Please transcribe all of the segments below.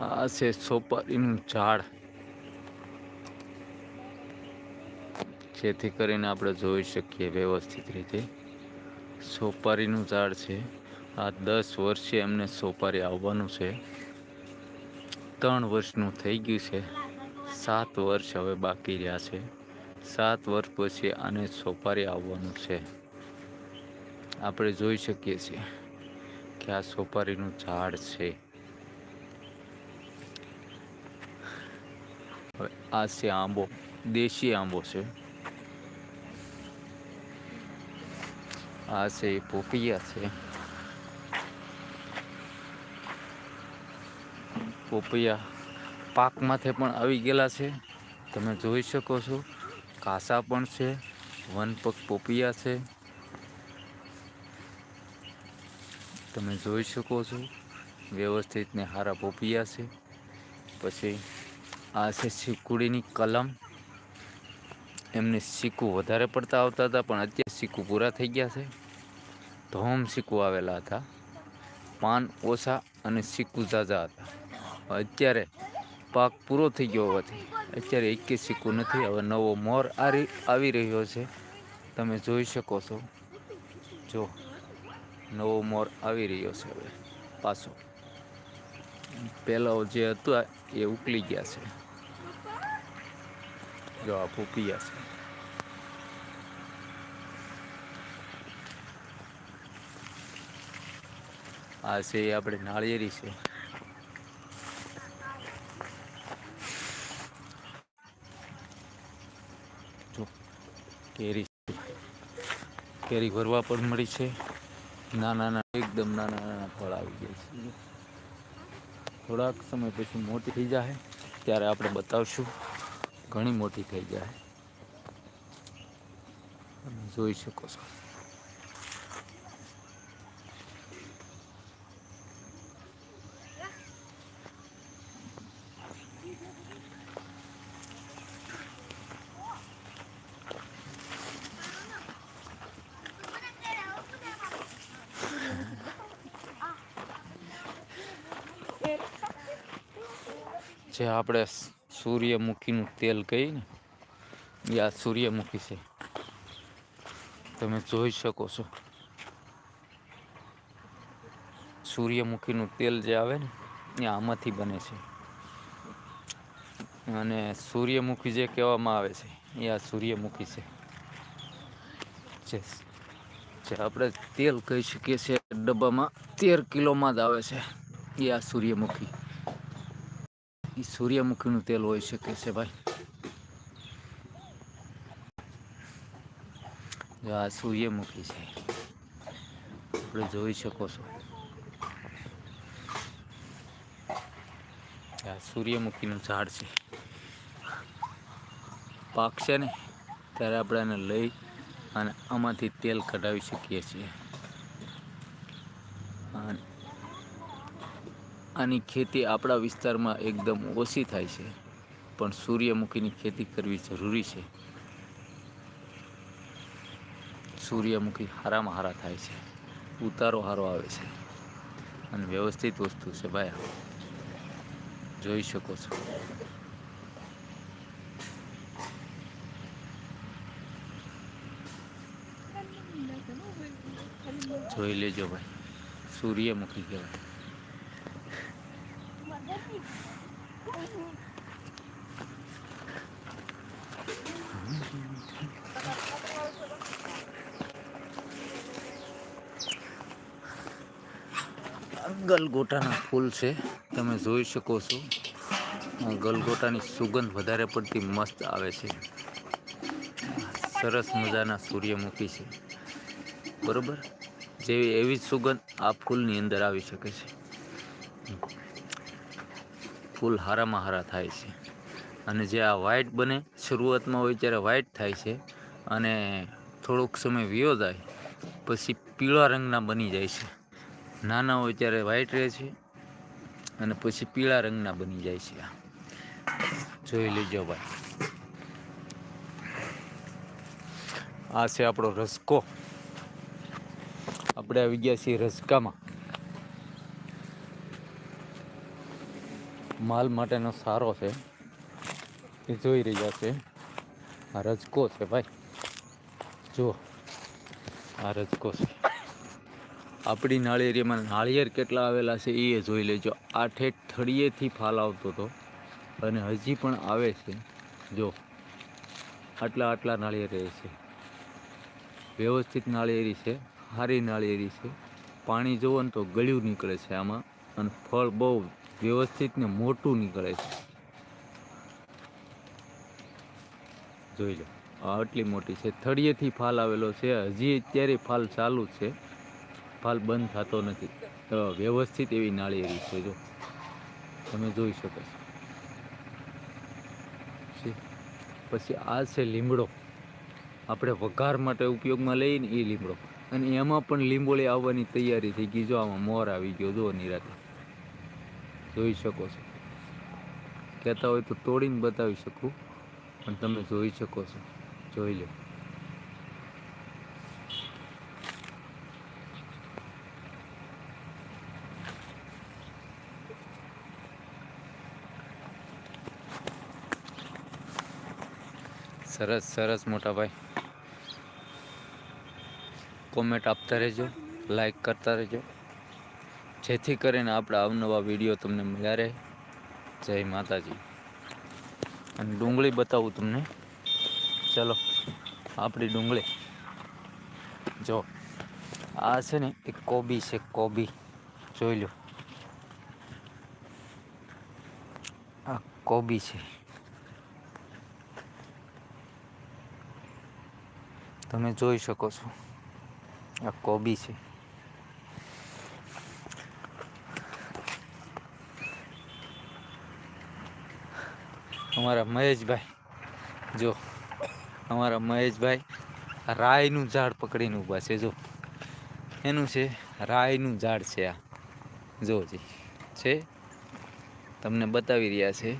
આ છે સોપારીનું ઝાડ. જેથી કરીને આપણે જોઈ શકીએ વ્યવસ્થિત રીતે. સોપારીનું ઝાડ છે. આ દસ વર્ષે એમને સોપારી આવવાનું છે. ત્રણ વર્ષનું થઈ ગયું છે. સાત વર્ષ હવે બાકી રહ્યા છે. સાત વર્ષ પછી આને સોપારી આવવાનું છે. આપણે જોઈ શકીએ છીએ કે આ સોપારીનું ઝાડ છે હવે આ છે આંબો દેશી આંબો છે આ છે પોપિયા છે પોપિયા પાકમાંથી પણ આવી ગયેલા છે. તમે જોઈ શકો છો. કાસા પણ છે. વનપક પોપિયા છે. તમે જોઈ શકો છો. વ્યવસ્થિત ને હારા પોપિયા છે. પછી આ છે શીકુડીની કલમ. એમને સિક્કુ વધારે પડતા આવતા હતા, પણ અત્યારે સિક્કુ પૂરા થઈ ગયા છે. ધોમ સિક્કુ આવેલા હતા. પાન, ઓછા અને સિક્કુ ઝાઝા હતા. અત્યારે પાક પૂરો થઈ ગયો હોવાથી, અત્યારે એકે સિક્કુ નથી, હવે નવો મોર આવી રહ્યો છે. તમે જોઈ શકો છો. જો, નવો મોર આવી રહ્યો છે હવે પાછો. પહેલો જે હતા એ ઉકલી ગયા છે. જો આ ગયા છે. આ છે આપણે નાળિયેરી છે. જો, કેરી કેરી ભરવા પણ મળી છે. નાના નાના, એકદમ નાના નાના ફળ આવી ગયા છે. થોડાક સમય પછી મોટી થઈ જાય ત્યારે આપણે બતાવશું ઘણી મોટી થઈ જાય જોઈ શકો છો. જે આપણે સૂર્યમુખીનું તેલ કહીએ ને, એ આ સૂર્યમુખી છે. તમે જોઈ શકો છો. સૂર્યમુખીનું તેલ જે આવે ને, એ આમાંથી બને છે. અને સૂર્યમુખી જે કહેવામાં આવે છે, એ આ સૂર્યમુખી છે. જે આપણે તેલ કહી શકીએ છીએ ડબ્બામાં, તેર કિલોમાં જ આવે છે, એ આ સૂર્યમુખી. સૂર્યમુખીનું તેલ હોઈ શકે છે ભાઈ. આ સૂર્યમુખી છે. આપણે જોઈ શકો છો. આ સૂર્યમુખીનું ઝાડ છે. પાકશે ને, ત્યારે આપણે એને લઈ અને આમાંથી તેલ કઢાવી શકીએ છીએ અને આની ખેતી આપણા વિસ્તારમાં એકદમ ઓછી થાય છે, પણ સૂર્યમુખીની ખેતી કરવી જરૂરી છે. સૂર્યમુખી હારામાં હારા થાય છે, ઉતારો હારો આવે છે, અને વ્યવસ્થિત વસ્તુ છે ભાઈ જોઈ શકો છો. જોઈ લેજો ભાઈ, સૂર્યમુખી કહેવાય. ગલગોટાના ફૂલ છે, તમે જોઈ શકો છો. ગલગોટાની સુગંધ વધારે પડતી મસ્ત આવે છે. સરસ મજાના સૂર્યમુખી છે. બરોબર? જેવી એવી જ સુગંધ આ ફૂલની અંદર આવી શકે છે. ફૂલ હારામાં હારા થાય છે. અને જે આ વ્હાઇટ બને શરૂઆતમાં હોય ત્યારે વ્હાઇટ થાય છે અને થોડોક સમય વિયો જાય પછી પીળા રંગના બની જાય છે. નાના હોય ત્યારે વ્હાઇટ રહે છે અને પછી પીળા રંગના બની જાય છે આ. જોઈ લેજો ભાઈ. આ છે આપણો રસકો. આપણે આવી ગયા છીએ રસકામાં. માલ માટેનો સારો છે. એ જોઈ રહ્યા છે. આ રજકો છે ભાઈ. જુઓ. આ રજકો છે. આપણી નાળિયેરીમાં નાળિયેર કેટલા આવેલા છે એ જોઈ લેજો. આ ઠેઠ થળીએથી ફાલ આવતો હતો. અને હજી પણ આવે છે. જો આટલા આટલા નાળિયેર છે. વ્યવસ્થિત નાળિયેરી છે. સારી નાળિયેરી છે. પાણી જુઓ ને તો ગળ્યું નીકળે છે આમાં. અને ફળ બહુ વ્યવસ્થિત ને મોટું નીકળે છે. જોઈ લો આટલી મોટી છે. થળિયેથી ફાલ આવેલો છે. હજી અત્યારે ફાલ ચાલુ છે. ફાલ બંધ થતો નથી. વ્યવસ્થિત એવી નાળિયેરી છે, જો. તમે જોઈ શકો છો. પછી આ છે લીમડો. આપણે વઘાર માટે ઉપયોગમાં લઈએ ને એ લીમડો. અને એમાં પણ લીંબોળી આવવાની તૈયારી થઈ ગઈ. જો આમાં મોર આવી ગયો, જો નિરાતે. જોઈ શકો છો. કહેતા હોય તો તોડીને બતાવી શકું, પણ તમે જોઈ શકો છો. જોઈ લો. સરસ સરસ મોટા ભાઈ. કોમેન્ટ આપતા રહેજો લાઈક કરતા રહેજો. જેથી કરીને આપણા અવનવા વીડિયો તમને મળ્યા રહે. જય માતાજી. અને ડુંગળી બતાવું તમને. ચલો, આપણી ડુંગળી. જો, આ છે ને એ કોબી છે, કોબી. જોઈ લો. આ કોબી છે. તમે જોઈ શકો છો. આ કોબી છે. અમારા મહેશભાઈ. જો, અમારા મહેશભાઈ રાયનું ઝાડ પકડીને ઊભા છે, જો. એનું છે, રાયનું ઝાડ છે આ. જો જી, છે. તમને બતાવી રહ્યા છે,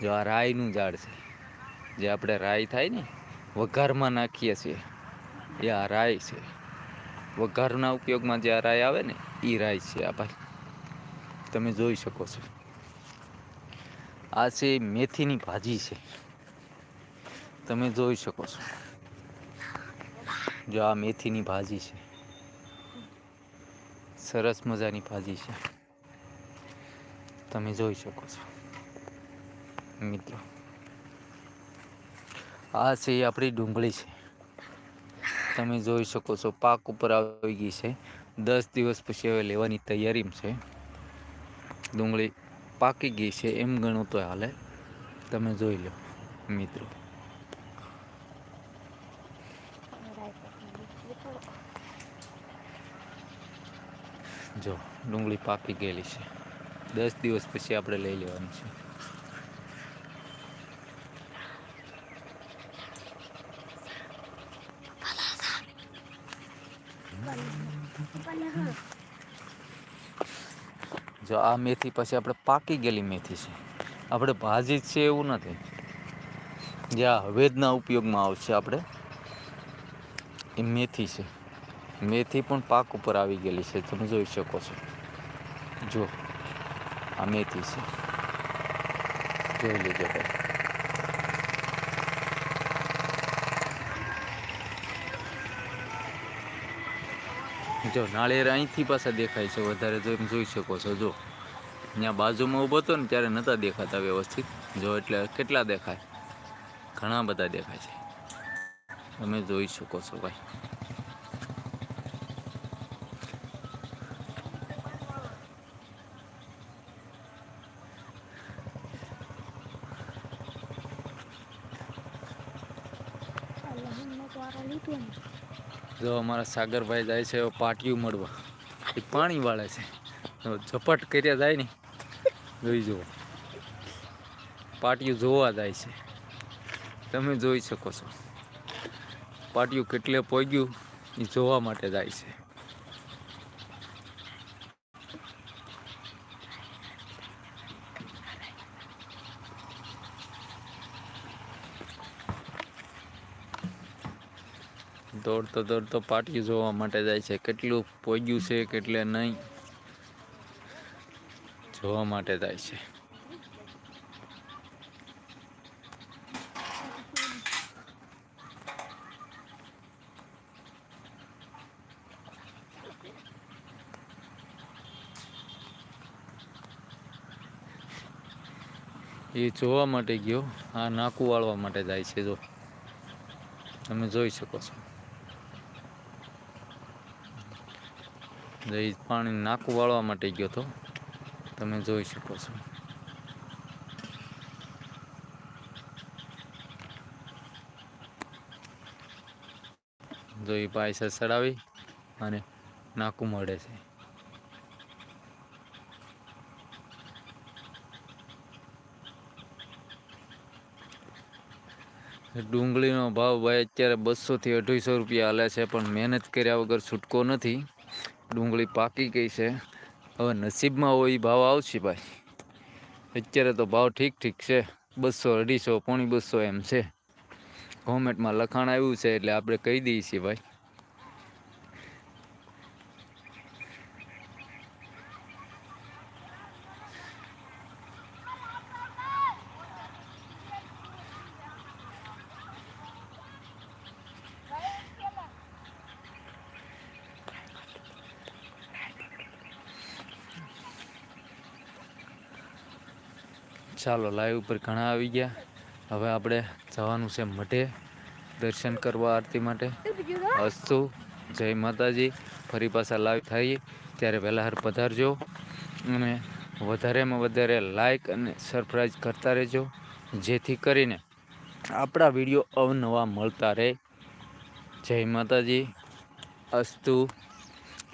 જો આ રાયનું ઝાડ છે. જે આપણે રાય થાય ને, વઘારમાં નાખીએ છીએ. એ આ રાય છે. વઘારના ઉપયોગમાં જે આ રાય આવે ને એ રાય છે આ ભાઈ. તમે જોઈ શકો છો. આ છે મેથીની ભાજી છે. તમે જોઈ શકો છો. જો આ મેથીની ભાજી છે. સરસ મજાની ભાજી છે. તમે જોઈ શકો છો. મિત્રો, આ છે આપણી ડુંગળી છે. તમે જોઈ શકો છો, પાક ઉપર આવી ગઈ છે. દસ દિવસ પછી હવે લેવાની તૈયારીમાં છે. ડુંગળી પાકી ગઈ છે એમ ગણું તો હાલે. તમે જોઈ લો, મિત્રો. જો, ડુંગળી પાકી ગયેલી છે. દસ દિવસ પછી આપણે લઈ લેવાની છે. જો આ મેથી પછી આપણે પાકી ગયેલી મેથી છે. આપણે ભાજી જ છે એવું નથી. જે આ હવેદના ઉપયોગમાં આવશે આપણે, એ મેથી છે. મેથી પણ પાક ઉપર આવી ગયેલી છે, તમે જોઈ શકો છો. જો, આ મેથી છે. જોઈ લીધો ભાઈ. જો, નાળિયેર અહીંથી પાછા દેખાય છે, વધારે તો એમ જોઈ શકો છો, જો. ત્યાં બાજુમાં ઊભો હતો ને, ત્યારે નહોતા દેખાતા વ્યવસ્થિત. જો, એટલે કેટલા દેખાય? ઘણા બધા દેખાય છે. તમે જોઈ શકો છો ભાઈ. જો અમારા સાગરભાઈ જાય છે પાટિયું મળવા. એ પાણી વાળે છે. ઝપટ કર્યા જાય ને, જોઈ જુઓ. પાટિયું જોવા જાય છે. તમે જોઈ શકો છો. પાટિયું કેટલે પહોંચ્યું એ જોવા માટે જાય છે. દોડતો દોડતો પાટિયું જોવા માટે જાય છે. કેટલું પોગ્યું છે, કેટલે નહીં, જોવા માટે જાય છે. એ જોવા માટે ગયો, આ નાકું વાળવા માટે જાય છે, જો. તમે જોઈ શકો છો. એ પાણી નાકું વાળવા માટે ગયો તો તમે જોઈ શકો છો. જો એ પાયસા ચડાવી અને નાકું મળે છે. ડુંગળીનો ભાવ ભાઈ અત્યારે બસોથી અઢીસો રૂપિયા હાલે છે, પણ મહેનત કર્યા વગર છૂટકો નથી. ડુંગળી પાકી ગઈ છે. હવે નસીબમાં હોય એ ભાવ આવશે ભાઈ. અત્યારે તો ભાવ ઠીક ઠીક છે. બસો અઢીસો, પોણી બસો એમ છે. ગવર્મેન્ટમાં લખાણ આવ્યું છે એટલે આપણે કહી દઈએ છીએ ભાઈ. ચાલો લાઈવ ઉપર ઘણા આવી ગયા. હવે આપણે જવાનું છે મઢે દર્શન કરવા આરતી માટે. અસ્તુ, જય માતાજી. ફરી પાછા લાઈવ થઈએ. ત્યારે વહેલા હર પધારજો. અને વધારેમાં વધારે લાઈક અને સરપ્રાઈઝ કરતા રહેજો. જેથી કરીને આપણા વીડિયો અવનવા મળતા રહે. જય માતાજી. અસ્તુ.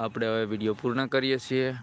આપણે હવે વીડિયો પૂર્ણ કરીએ છીએ.